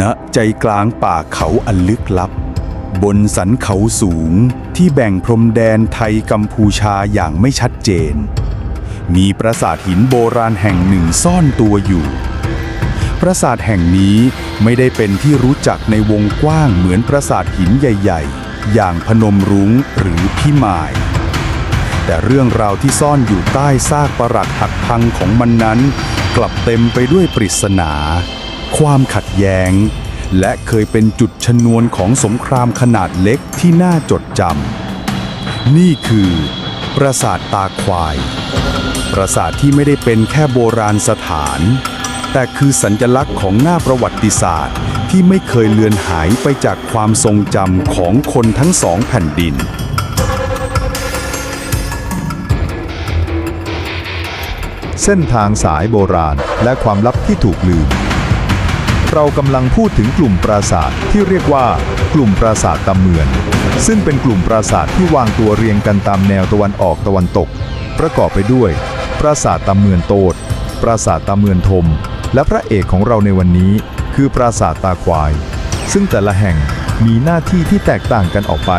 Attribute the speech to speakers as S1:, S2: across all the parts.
S1: ณใจกลางป่าเขาอันลึกลับ บนสันเขาสูงที่แบ่งพรมแดนไทยกัมพูชาอย่างไม่ชัดเจน มีปราสาทหินโบราณแห่งหนึ่งซ่อนตัวอยู่ ปราสาทแห่งนี้ไม่ได้เป็นที่รู้จักในวงกว้างเหมือนปราสาทหินใหญ่ ๆ อย่างพนมรุ้งหรือพิมายแต่เรื่องราวที่ซ่อนอยู่ใต้ซากปรักหักพังของมันนั้น กลับเต็มไปด้วยปริศนา ความขัดแย้ง และเคยเป็นจุดชนวนของสงครามขนาดเล็กที่น่าจดจำนี่คือ ปราสาทตาควาย ปราสาทที่ไม่ได้เป็นแค่โบราณสถาน แต่คือสัญลักษณ์ของหน้าประวัติศาสตร์ ที่ไม่เคยเลือนหายไปจากความทรงจำของคนทั้งสองแผ่นดิน
S2: เส้นทางสายโบราณและความลับที่ถูกลืม เรากำลังพูดถึงกลุ่มปราสาทที่เรียกว่า กลุ่มปราสาทตำเมือน ซึ่งเป็นกลุ่มปราสาทที่วางตัวเรียงกันตามแนวตะวันออกตะวันตก ประกอบไปด้วย ปราสาทตำเมือนโตด ปราสาทตำเมือนทม และพระเอกของเราในวันนี้ คือปราสาทตาควาย ซึ่งแต่ละแห่งมีหน้าที่ที่แตกต่างกันออกไป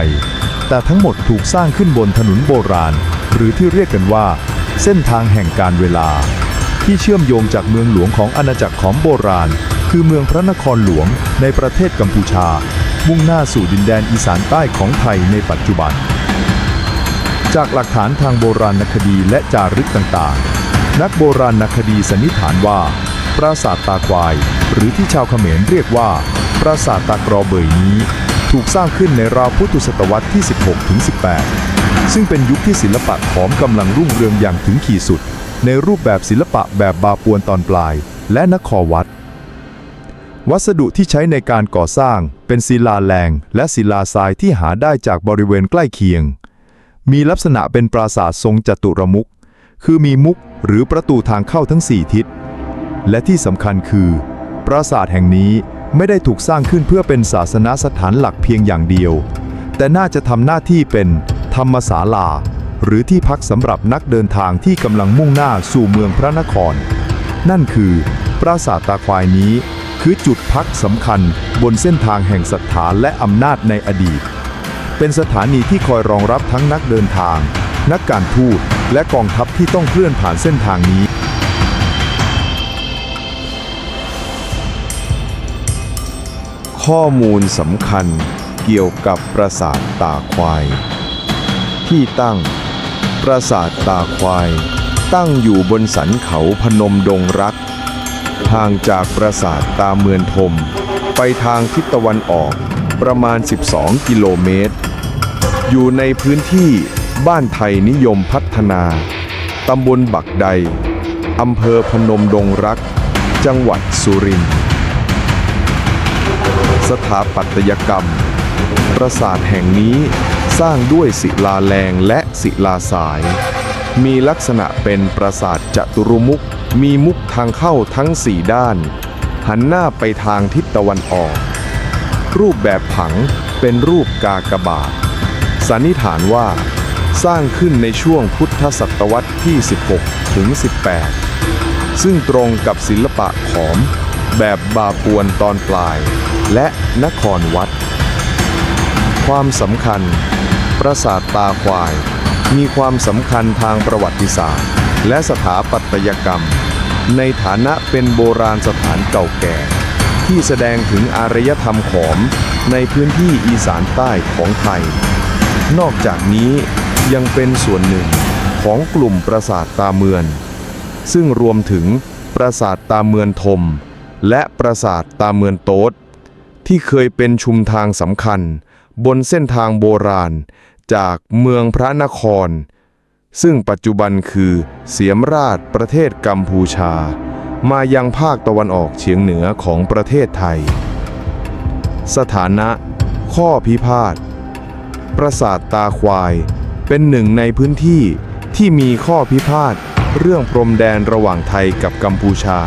S2: แต่ทั้งหมดถูกสร้างขึ้นบนถนนโบราณ หรือที่เรียกกันว่า เส้นทางแห่งการเวลา ที่เชื่อมโยงจากเมืองหลวงของอาณาจักรของโบราณ คือเมืองพระนครหลวงในประเทศกัมพูชา มุ่งหน้าสู่ดินแดนอีสานใต้ของไทยในปัจจุบัน จากหลักฐานทางโบราณคดีและจารึกต่างๆ นักโบราณคดีสันนิษฐานว่า ปราสาทตาควาย หรือที่ชาวเขมรเรียกว่า ปราสาทตากรอเบยนี้ ถูกสร้างขึ้นในราวพุทธศตวรรษที่ 16ถึง18 ซึ่งเป็นยุคที่ศิลปะขอมกำลังรุ่งเรืองอย่างถึงขีดสุด ในรูปแบบศิลปะแบบบาปวนตอนปลาย และนครวัด วัสดุที่ใช้ในการก่อสร้างเป็นศิลาแรงและศิลาทรายที่หาได้จากบริเวณใกล้เคียง มีลักษณะเป็นปราสาททรงจัตุรมุข คือมีมุกหรือประตูทางเข้าทั้ง 4 ทิศ และที่สำคัญคือ ปราสาทแห่งนี้ไม่ได้ถูกสร้างขึ้นเพื่อเป็นศาสนาสถานหลักเพียงอย่างเดียว แต่น่าจะทำหน้าที่เป็นธรรมศาลา หรือที่พักสำหรับนักเดินทางที่กำลังมุ่งหน้าสู่เมืองพระนคร นั่นคือปราสาทตาควายนี้ คือจุดพักสำคัญบนเส้นทางแห่งศรัทธาและอำนาจในอดีต เป็นสถานีที่คอยรองรับทั้งนักเดินทาง นักการทูตและกองทัพที่ต้องเคลื่อนผ่านเส้นทางนี้
S3: ข้อมูลสำคัญเกี่ยวกับปราสาทตาควาย ที่ตั้ง ปราสาทตาควาย ตั้งอยู่บนสันเขาพนมดงรัก ห่างจากปราสาทตาเมือนทม ไปทางทิศตะวันออกประมาณ 12 กิโลเมตร อยู่ในพื้นที่บ้านไทยนิยมพัฒนา ตำบลบักใด อำเภอพนมดงรัก จังหวัดสุรินทร์ สถาปัตยกรรม ปราสาทแห่งนี้สร้างด้วยศิลาแรงและศิลาสาย มีลักษณะเป็นปราสาทจัตุรมุขมีมุกทางเข้าทั้งสี่ด้าน หันหน้าไปทางทิศตะวันออก รูปแบบผังเป็นรูปกากบาท สันนิษฐานว่า สร้างขึ้นในช่วงพุทธศตวรรษที่ 16 ถึง 18 ซึ่งตรงกับศิลปะขอม แบบบาปวนตอนปลาย และนครวัด ความสำคัญ ปราสาทตาควาย มีความสำคัญทางประวัติศาสตร์ และสถาปัตยกรรม ในฐานะเป็นโบราณสถานเก่าแก่ ที่แสดงถึงอารยธรรมขอมในพื้นที่อีสานใต้ของไทย นอกจากนี้ยังเป็นส่วนหนึ่งของกลุ่มปราสาทตาเมือน ซึ่งรวมถึงปราสาทตาเมือนทม และปราสาทตาเมือนโต๊ดที่เคยเป็นชุมทางสำคัญบนเส้นทางโบราณ จากเมืองพระนคร ซึ่งปัจจุบันคือเสียมราชประเทศกัมพูชา มายังภาคตะวันออกเฉียงเหนือของประเทศไทย สถานะ ข้อพิพาท ปราสาทตาควาย เป็นหนึ่งในพื้นที่ที่มีข้อพิพาทเรื่องพรมแดนระหว่างไทยกับกัมพูชา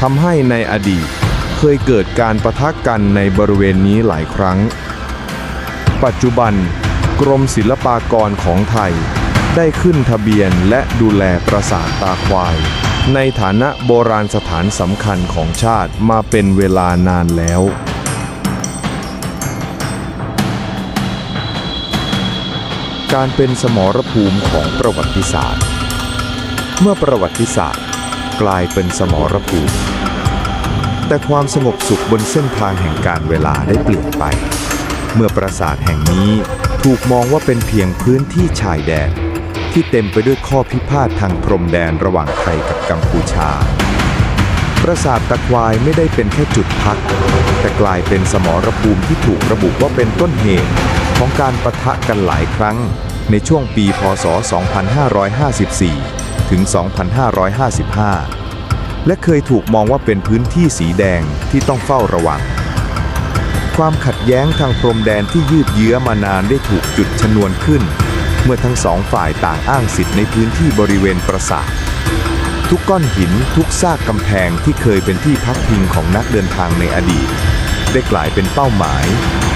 S3: ทำให้ในอดีตเคยเกิดการประทะกันในบริเวณนี้หลายครั้ง ปัจจุบัน กรมศิลปากรของไทย ได้ขึ้นทะเบียนและดูแลปราสาทตาควาย ในฐานะโบราณสถานสำคัญของชาติมาเป็นเวลานานแล้วการเป็นสมรภูมิของประวัติศาสตร์ เมื่อประวัติศาสตร์กลายเป็นสมรภูมิ แต่ความสงบสุขบนเส้นทางแห่งการเวลาได้เปลี่ยนไป เมื่อปราสาทแห่งนี้ ถูกมองว่าเป็นเพียงพื้นที่ชายแดน ที่เต็มไปด้วยข้อพิพาททางพรมแดนระหว่างไทยกับกัมพูชา ปราสาทตะควายไม่ได้เป็นแค่จุดพัก แต่กลายเป็นสมรภูมิที่ถูกระบุว่าเป็นต้นเหตุ ของการปะทะกันหลายครั้ง ในช่วงปีพศ 2554 ถึง 2555 และเคยถูกมองว่าเป็นพื้นที่สีแดงที่ต้องเฝ้าระวัง ความขัดแย้งทางพรมแดนที่ยืดเยื้อมานานได้ถูกจุดชนวนขึ้น เมื่อทั้งสองฝ่ายต่างอ้างสิทธิ์ในพื้นที่บริเวณปราสาททุกก้อนหินทุกซากกำแพงที่เคยเป็นที่พักพิงของนักเดินทางในอดีต ได้กลายเป็นเป้าหมาย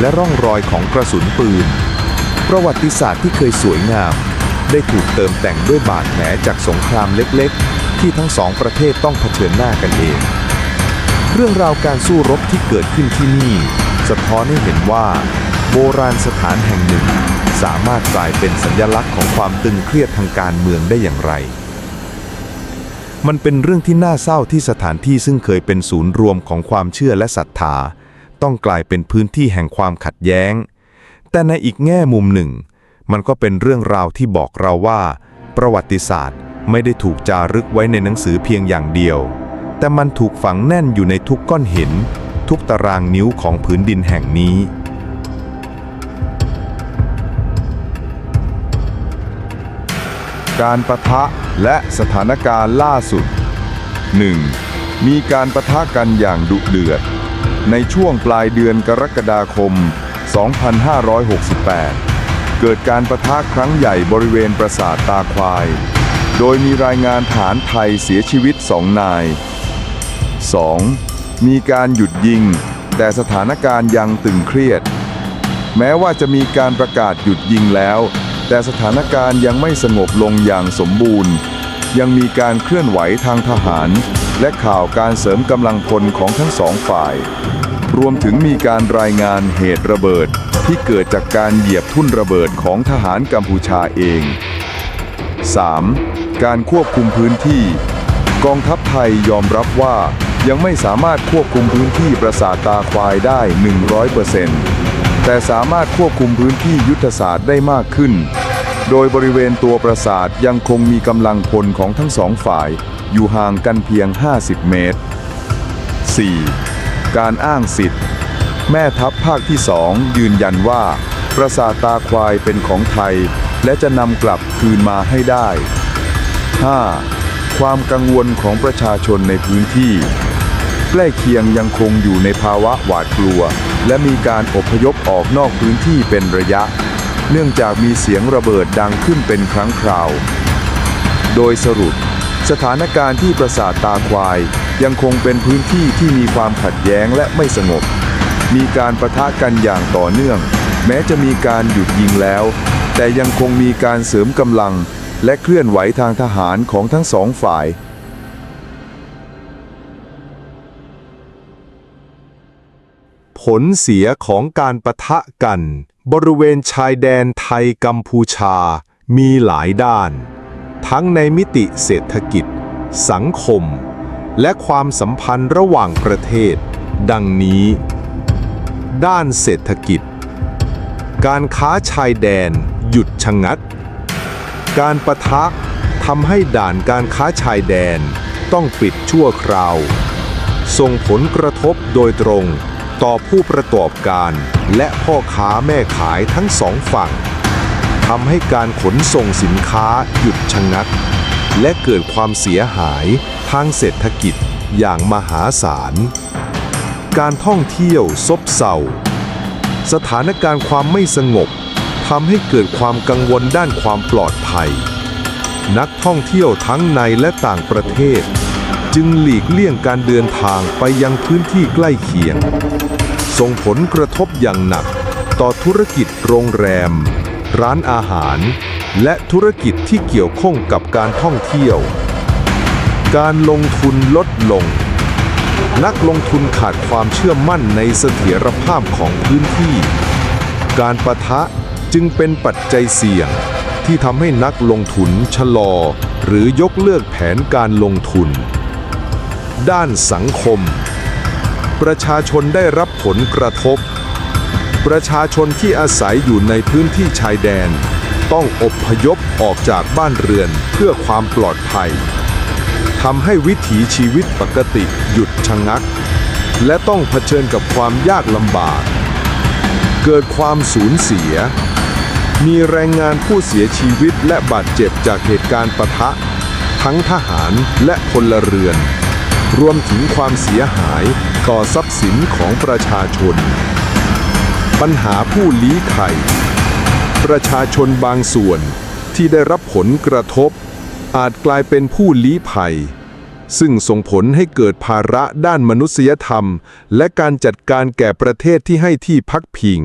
S3: และร่องรอยของกระสุนปืน ประวัติศาสตร์ที่เคยสวยงาม ได้ถูกเติมแต่งด้วยบาดแผลจากสงครามเล็กๆ ที่ทั้งสองประเทศต้องเผชิญหน้ากันเอง เรื่องราวการสู้รบที่เกิดขึ้นที่นี่ สะท้อนให้เห็นว่า โบราณสถานแห่งหนึ่ง สามารถกลายเป็นสัญลักษณ์ของความตึงเครียดทางการเมืองได้อย่างไร มันเป็นเรื่องที่น่าเศร้าที่สถานที่ซึ่งเคยเป็นศูนย์รวมของความเชื่อและศรัทธา ต้องกลายเป็นพื้นที่แห่งความขัดแย้ง แต่ในอีกแง่มุมหนึ่ง มันก็เป็นเรื่องราวที่บอกเราว่า ประวัติศาสตร์ไม่ได้ถูกจารึกไว้ในหนังสือเพียงอย่างเดียว แต่มันถูกฝังแน่นอยู่ในทุกก้อนหิน ทุกตารางนิ้วของผืนดินแห่งนี้
S2: การประทะและสถานการณ์ล่าสุด 1. มีการประทะกันอย่างดุเดือด ในช่วงปลายเดือนกรกฎาคม 2568 เกิดการประทะครั้งใหญ่บริเวณปราสาทตาควาย โดยมีรายงานฐานไทยเสียชีวิตสองนาย 2. มีการหยุดยิง แต่สถานการณ์ยังตึงเครียด แม้ว่าจะมีการประกาศหยุดยิงแล้ว แต่สถานการณ์ยังไม่สงบลงอย่างสมบูรณ์ ยังมีการเคลื่อนไหวทางทหาร และข่าวการเสริมกำลังพลของทั้งสองฝ่าย รวมถึงมีการรายงานเหตุระเบิดที่เกิดจากการเหยียบทุ่นระเบิดของทหารกัมพูชาเอง 3. การควบคุมพื้นที่ กองทัพไทยยอมรับว่า ยังไม่สามารถควบคุมพื้นที่ปราสาทตาควายได้ 100%แต่สามารถควบคุมพื้นที่ยุทธศาสตร์ได้มากขึ้น โดยบริเวณตัวปราสาทยังคงมีกำลังพลของทั้งสองฝ่าย อยู่ห่างกันเพียง 50 เมตร 4. การอ้างสิทธิ์ แม่ทัพภาคที่สองยืนยันว่า ปราสาทตาควายเป็นของไทย และจะนำกลับคืนมาให้ได้ 5. ความกังวลของประชาชนในพื้นที่ ใกล้เคียงยังคงอยู่ในภาวะหวาดกลัว และมีการอพยพออกนอกพื้นที่เป็นระยะ เนื่องจากมีเสียงระเบิดดังขึ้นเป็นครั้งคราว โดยสรุป สถานการณ์ที่ปราสาทตาควาย ยังคงเป็นพื้นที่ที่มีความขัดแย้งและไม่สงบ มีการประทะกันอย่างต่อเนื่อง แม้จะมีการหยุดยิงแล้ว แต่ยังคงมีการเสริมกำลัง และเคลื่อนไหวทางทหารของทั้งสองฝ่าย ผลเสียของการประทะกัน บริเวณชายแดนไทยกัมพูชา มีหลายด้าน ทั้งในมิติเศรษฐกิจ สังคม และความสัมพันธ์ระหว่างประเทศ ดังนี้ ด้านเศรษฐกิจ การค้าชายแดน หยุดชะงัด การประทะทำให้ด่านการค้าชายแดนต้องปิดชั่วคราว ส่งผลกระทบโดยตรง ต่อผู้ประกอบการ และพ่อค้าแม่ขายทั้งสองฝั่งทำให้การขนส่งสินค้าหยุดชะงัก และเกิดความเสียหายทางเศรษฐกิจอย่างมหาศาล การท่องเที่ยวซบเซาสถานการณ์ความไม่สงบทำให้เกิดความกังวลด้านความปลอดภัย นักท่องเที่ยวทั้งในและต่างประเทศ จึงหลีกเลี่ยงการเดินทางไปยังพื้นที่ใกล้เคียง ส่งผลกระทบอย่างหนัก ต่อธุรกิจโรงแรม ร้านอาหาร
S3: และธุรกิจที่เกี่ยวข้องกับการท่องเที่ยว การลงทุนลดลง นักลงทุนขาดความเชื่อมั่นในเสถียรภาพของพื้นที่ การประทะจึงเป็นปัจจัยเสี่ยงที่ทำให้นักลงทุนชะลอ หรือยกเลิกแผนการลงทุน ด้านสังคม ประชาชนได้รับผลกระทบ ประชาชนที่อาศัยอยู่ในพื้นที่ชายแดน ต้องอบพยพออกจากบ้านเรือนเพื่อความปลอดภัยทำให้วิถีชีวิตปกติหยุดชะงัก และต้องเผชิญกับความยากลำบาก เกิดความสูญเสีย มีแรงงานผู้เสียชีวิตและบาดเจ็บจากเหตุการณ์ปะทะ ทั้งทหารและพลเรือน รวมถึงความเสียหาย ต่อทรัพย์สินของประชาชน ปัญหาผู้ลี้ภัย ประชาชนบางส่วนที่ได้รับผลกระทบ อาจกลายเป็นผู้ลี้ภัย ซึ่งส่งผลให้เกิดภาระด้านมนุษยธรรม และการจัดการแก่ประเทศที่ให้ที่พักพิง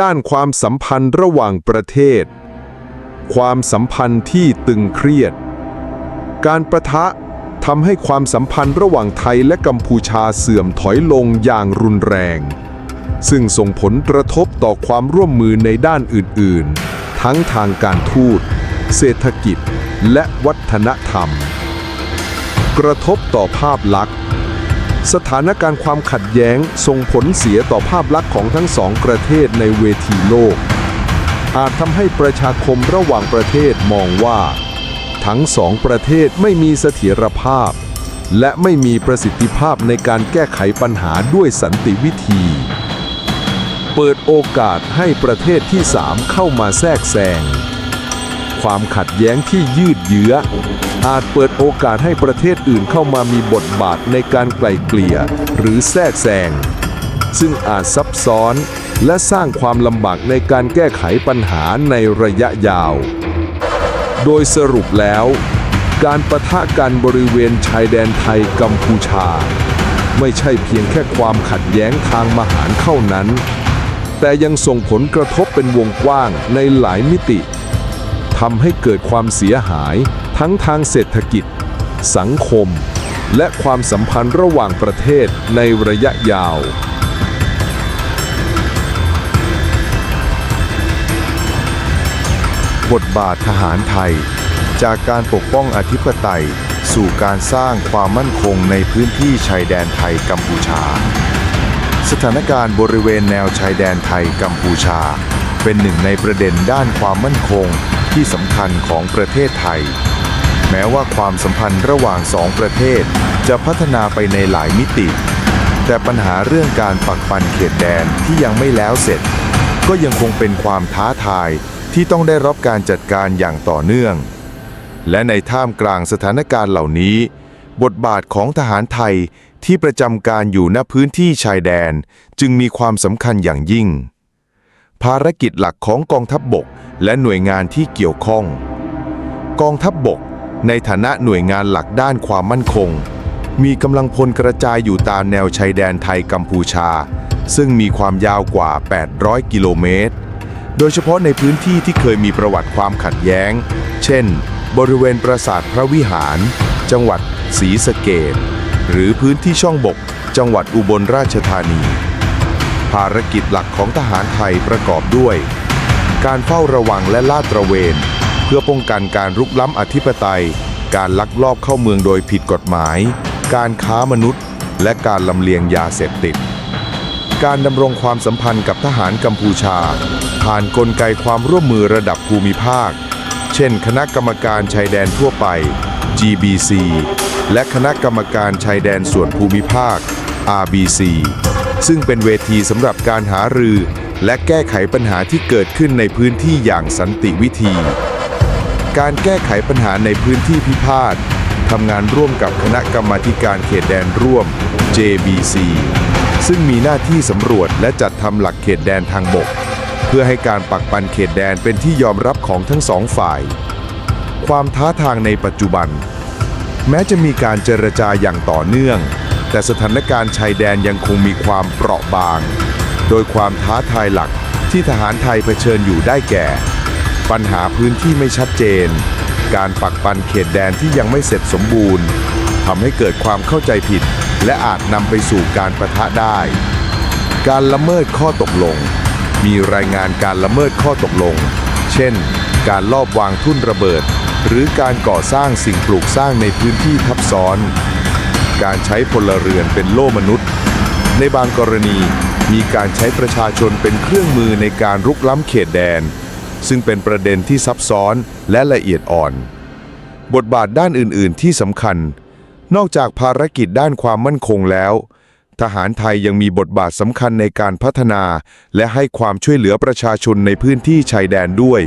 S3: ด้านความสัมพันธ์ระหว่างประเทศ ความสัมพันธ์ที่ตึงเครียด การประทะ ทำให้ความสัมพันธ์ระหว่างไทยและกัมพูชาเสื่อมถอยลงอย่างรุนแรง ซึ่งส่งผลกระทบต่อความร่วมมือในด้านอื่น ๆ ทั้งทางการทูต เศรษฐกิจ และวัฒนธรรม กระทบต่อภาพลักษณ์ สถานการณ์ความขัดแย้งส่งผลเสียต่อภาพลักษณ์ของทั้งสองประเทศในเวทีโลก อาจทำให้ประชาคมระหว่างประเทศมองว่า ทั้งสองประเทศไม่มีเสถียรภาพ และไม่มีประสิทธิภาพในการแก้ไขปัญหาด้วยสันติวิธี เปิดโอกาสให้ประเทศที่3เข้ามาแทรกแซงความขัดแย้งที่ยืดเยื้อ อาจเปิดโอกาสให้ประเทศอื่นเข้ามามีบทบาทในการไกล่เกลี่ยหรือแทรกแซงซึ่งอาจซับซ้อนและสร้างความลำบากในการแก้ไขปัญหาในระยะยาว โดยสรุปแล้ว การประทะกันบริเวณชายแดนไทยกัมพูชา ไม่ใช่เพียงแค่ความขัดแย้งทางมหารเท่านั้น แต่ยังส่งผลกระทบเป็นวงกว้างในหลายมิติทำให้เกิดความเสียหายทั้งทางเศรษฐกิจ สังคม และความสัมพันธ์ระหว่างประเทศในระยะยาว
S2: บทบาททหารไทย จากการปกป้องอธิปไตย สู่การสร้างความมั่นคงในพื้นที่ชายแดนไทยกัมพูชา สถานการณ์บริเวณแนวชายแดนไทยกัมพูชา เป็นหนึ่งในประเด็นด้านความมั่นคงที่สำคัญของประเทศไทย แม้ว่าความสัมพันธ์ระหว่างสองประเทศ จะพัฒนาไปในหลายมิติ แต่ปัญหาเรื่องการปักปันเขตแดนที่ยังไม่แล้วเสร็จ ก็ยังคงเป็นความท้าทาย ที่ต้องได้รับการจัดการอย่างต่อเนื่อง และในท่ามกลางสถานการณ์เหล่านี้ บทบาทของทหารไทยที่ประจำการอยู่ณพื้นที่ชายแดนจึงมีความสำคัญอย่างยิ่ง ภารกิจหลักของกองทัพบบกและหน่วยงานที่เกี่ยวข้อง กองทัพบบก ในฐานะหน่วยงานหลักด้านความมั่นคง มีกำลังพลกระจายอยู่ตามแนวชายแดนไทยกัมพูชา ซึ่งมีความยาวกว่า 800 กิโลเมตร โดยเฉพาะในพื้นที่ที่เคยมีประวัติความขัดแย้ง เช่น บริเวณปราสาทพระวิหาร จังหวัดศรีสะเกดหรือพื้นที่ช่องบก จังหวัดอุบลราชธานี ภารกิจหลักของทหารไทยประกอบด้วย การเฝ้าระวังและลาดตระเวน เพื่อป้องกันการรุกล้ำอธิปไตย การลักลอบเข้าเมืองโดยผิดกฎหมาย การค้ามนุษย์ และการลำเลียงยาเสพติด การดำรงความสัมพันธ์กับทหารกัมพูชา ผ่านนกลไกความร่วมมือระดับภูมิภาค เช่น คณะกรรมการชายแดนทั่วไป GBC และคณะกรรมการชายแดนส่วนภูมิภาค RBC ซึ่งเป็นเวทีสำหรับการหารือ และแก้ไขปัญหาที่เกิดขึ้นในพื้นที่อย่างสันติวิธี การแก้ไขปัญหาในพื้นที่พิพาททำงานร่วมกับคณะกรรมาการเขตแดนร่วม JBC ซึ่งมีหน้าที่สำรวจและจัดทำหลักเขตแดนทางบก เพื่อให้การปักปันเขตแดนเป็นที่ยอมรับของทั้งสองฝ่าย ความท้าทางในปัจจุบัน แม้จะมีการเจรจาอย่างต่อเนื่อง แต่สถานการณ์ชายแดนยังคงมีความเปราะบาง โดยความท้าทายหลักที่ทหารไทยเผชิญอยู่ได้แก่
S3: ปัญหาพื้นที่ไม่ชัดเจน การปักปันเขตแดนที่ยังไม่เสร็จสมบูรณ์ทำให้เกิดความเข้าใจผิด และอาจนำไปสู่การประทะได้ การละเมิดข้อตกลง มีรายงานการละเมิดข้อตกลง เช่น การลอบวางทุ่นระเบิด หรือการก่อสร้างสิ่งปลูกสร้างในพื้นที่ทับซ้อน การใช้พลเรือนเป็นโล่มนุษย์ ในบางกรณีมีการใช้ประชาชนเป็นเครื่องมือในการรุกล้ำเขตแดน ซึ่งเป็นประเด็นที่ซับซ้อนและละเอียดอ่อน บทบาทด้านอื่น ๆ ที่สำคัญ นอกจากภารกิจด้านความมั่นคงแล้ว ทหารไทยยังมีบทบาทสำคัญในการพัฒนา และให้ความช่วยเหลือประชาชนในพื้นที่ชายแดนด้วย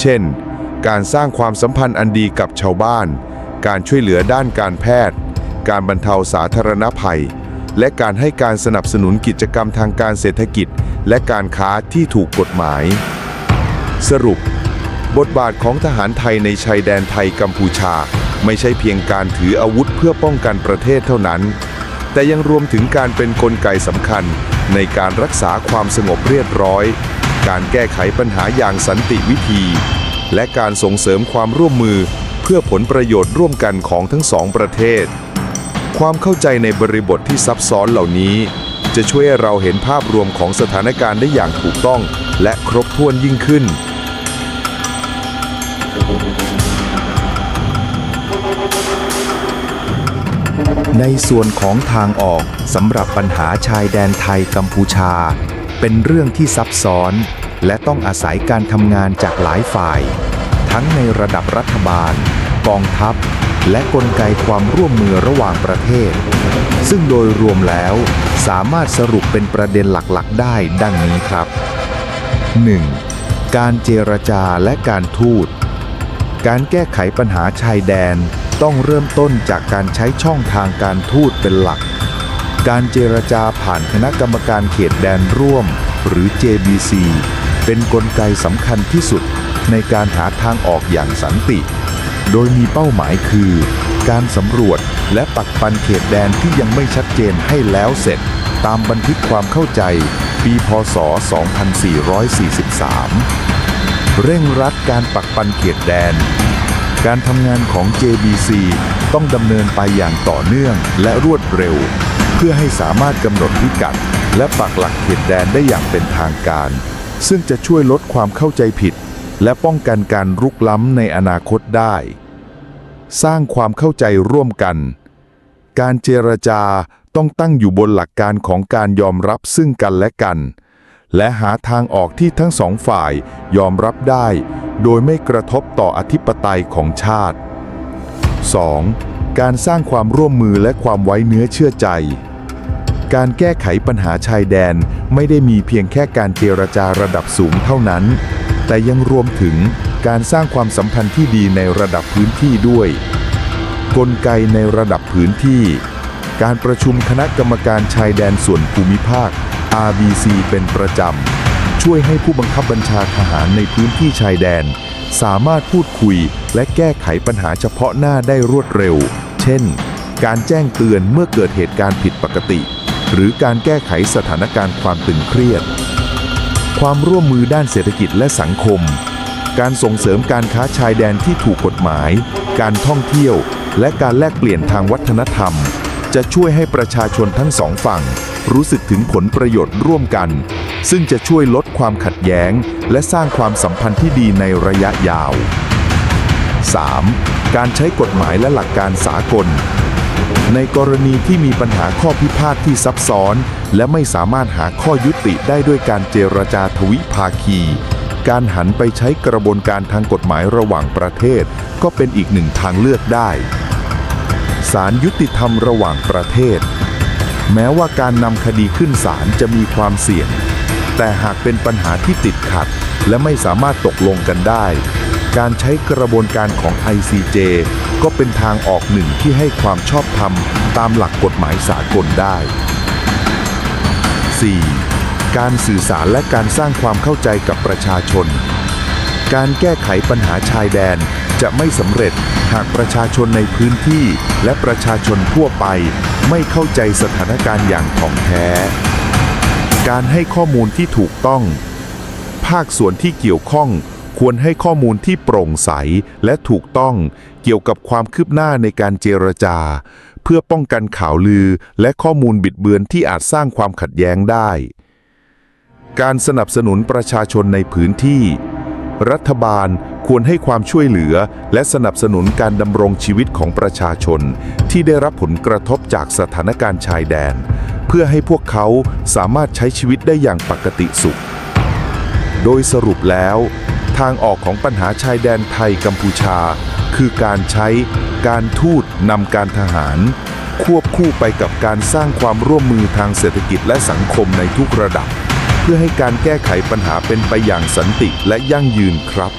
S3: เช่น การสร้างความสัมพันธ์อันดีกับชาวบ้าน การช่วยเหลือด้านการแพทย์ การบรรเทาสาธารณภัย และการให้การสนับสนุนกิจกรรมทางการเศรษฐกิจ และการค้าที่ถูกกฎหมาย สรุป บทบาทของทหารไทยในชายแดนไทยกัมพูชา ไม่ใช่เพียงการถืออาวุธเพื่อป้องกันประเทศเท่านั้น แต่ยังรวมถึงการเป็นนกลไกสำคัญในการรักษาความสงบเรียบร้อย การแก้ไขปัญหาอย่างสันติวิธี และการส่งเสริมความร่วมมือเพื่อผลประโยชน์ร่วมกันของทั้งสองประเทศ ความเข้าใจในบริบทที่ซับซ้อนเหล่านี้ จะช่วยเราเห็นภาพรวมของสถานการณ์ได้อย่างถูกต้องและครบถ้วนยิ่งขึ้น
S1: ในส่วนของทางออกสำหรับปัญหาชายแดนไทยกัมพูชา เป็นเรื่องที่ซับซ้อน และต้องอาศัยการทำงานจากหลายฝ่าย ทั้งในระดับรัฐบาล กองทัพ และกลไกความร่วมมือระหว่างประเทศ ซึ่งโดยรวมแล้วสามารถสรุปเป็นประเด็นหลักๆ ได้ดังนี้ครับ 1. การเจรจาและการทูตการแก้ไขปัญหาชายแดน ต้องเริ่มต้นจากการใช้ช่องทางการทูตเป็นหลัก การเจรจาผ่านคณะกรรมการเขตแดนร่วม หรือ JBC เป็นนกลไกสำคัญที่สุดในการหาทางออกอย่างสันติ โดยมีเป้าหมายคือ การสำรวจและปักปันเขตแดนที่ยังไม่ชัดเจนให้แล้วเสร็จ ตามบันทึกความเข้าใจ ปีพศ 2443 เร่งรัดการปักปันเขตแดน การทำงานของ JBC ต้องดำเนินไปอย่างต่อเนื่องและรวดเร็ว เพื่อให้สามารถกำหนดพิกัด และปักหลักเขตแดนได้อย่างเป็นทางการ ซึ่งจะช่วยลดความเข้าใจผิด และป้องกันการรุกล้ำในอนาคตได้ สร้างความเข้าใจร่วมกัน การเจรจาต้องตั้งอยู่บนหลักการของการยอมรับซึ่งกันและกัน และหาทางออกที่ทั้งสองฝ่ายยอมรับได้ โดยไม่กระทบต่ออธิปไตยของชาติ 2. การสร้างความร่วมมือและความไว้เนื้อเชื่อใจ การแก้ไขปัญหาชายแดนไม่ได้มีเพียงแค่การเจรจาระดับสูงเท่านั้น แต่ยังรวมถึงการสร้างความสัมพันธ์ที่ดีในระดับพื้นที่ด้วย กลไกในระดับพื้นที่ การประชุมคณะกรรมการชายแดนส่วนภูมิภาค RBC เป็นประจำ ช่วยให้ผู้บังคับบัญชาทหารในพื้นที่ชายแดน สามารถพูดคุยและแก้ไขปัญหาเฉพาะหน้าได้รวดเร็ว เช่น การแจ้งเตือนเมื่อเกิดเหตุการณ์ผิดปกติ หรือการแก้ไขสถานการณ์ความตึงเครียด ความร่วมมือด้านเศรษฐกิจและสังคม การส่งเสริมการค้าชายแดนที่ถูกกฎหมาย การท่องเที่ยว และการแลกเปลี่ยนทางวัฒนธรรม จะช่วยให้ประชาชนทั้งสองฝั่ง รู้สึกถึงผลประโยชน์ร่วมกัน ซึ่งจะช่วยลดความขัดแย้ง และสร้างความสัมพันธ์ที่ดีในระยะยาว 3. การใช้กฎหมายและหลักการสากล ในกรณีที่มีปัญหาข้อพิพาทที่ซับซ้อน และไม่สามารถหาข้อยุติได้ด้วยการเจรจาทวิภาคี การหันไปใช้กระบวนการทางกฎหมายระหว่างประเทศ ก็เป็นอีกหนึ่งทางเลือกได้ ศาลยุติธรรมระหว่างประเทศ แม้ว่าการนำคดีขึ้นศาลจะมีความเสี่ยง แต่หากเป็นปัญหาที่ติดขัด และไม่สามารถตกลงกันได้ การใช้กระบวนการของ ICJ ก็เป็นทางออกหนึ่งที่ให้ความชอบธรรมตามหลักกฎหมายสากลได้ 4. การสื่อสารและการสร้างความเข้าใจกับประชาชน การแก้ไขปัญหาชายแดน จะไม่สำเร็จหากประชาชนในพื้นที่ และประชาชนทั่วไป ไม่เข้าใจสถานการณ์อย่างถ่องแท้ การให้ข้อมูลที่ถูกต้อง ภาคส่วนที่เกี่ยวข้อง
S3: ควรให้ข้อมูลที่โปร่งใสและถูกต้องเกี่ยวกับความคืบหน้าในการเจรจา เพื่อป้องกันข่าวลือและข้อมูลบิดเบือนที่อาจสร้างความขัดแย้งได้ การสนับสนุนประชาชนในพื้นที่ รัฐบาล ควรให้ความช่วยเหลือ และสนับสนุนการดำรงชีวิตของประชาชน ที่ได้รับผลกระทบจากสถานการณ์ชายแดน เพื่อให้พวกเขาสามารถใช้ชีวิตได้อย่างปกติสุข โดยสรุปแล้ว ทางออกของปัญหาชายแดนไทยกัมพูชา คือการใช้การทูตนำการทหาร ควบคู่ไปกับการสร้างความร่วมมือทางเศรษฐกิจและสังคมในทุกระดับ เพื่อให้การแก้ไขปัญหาเป็นไปอย่างสันติและยั่งยืนครับ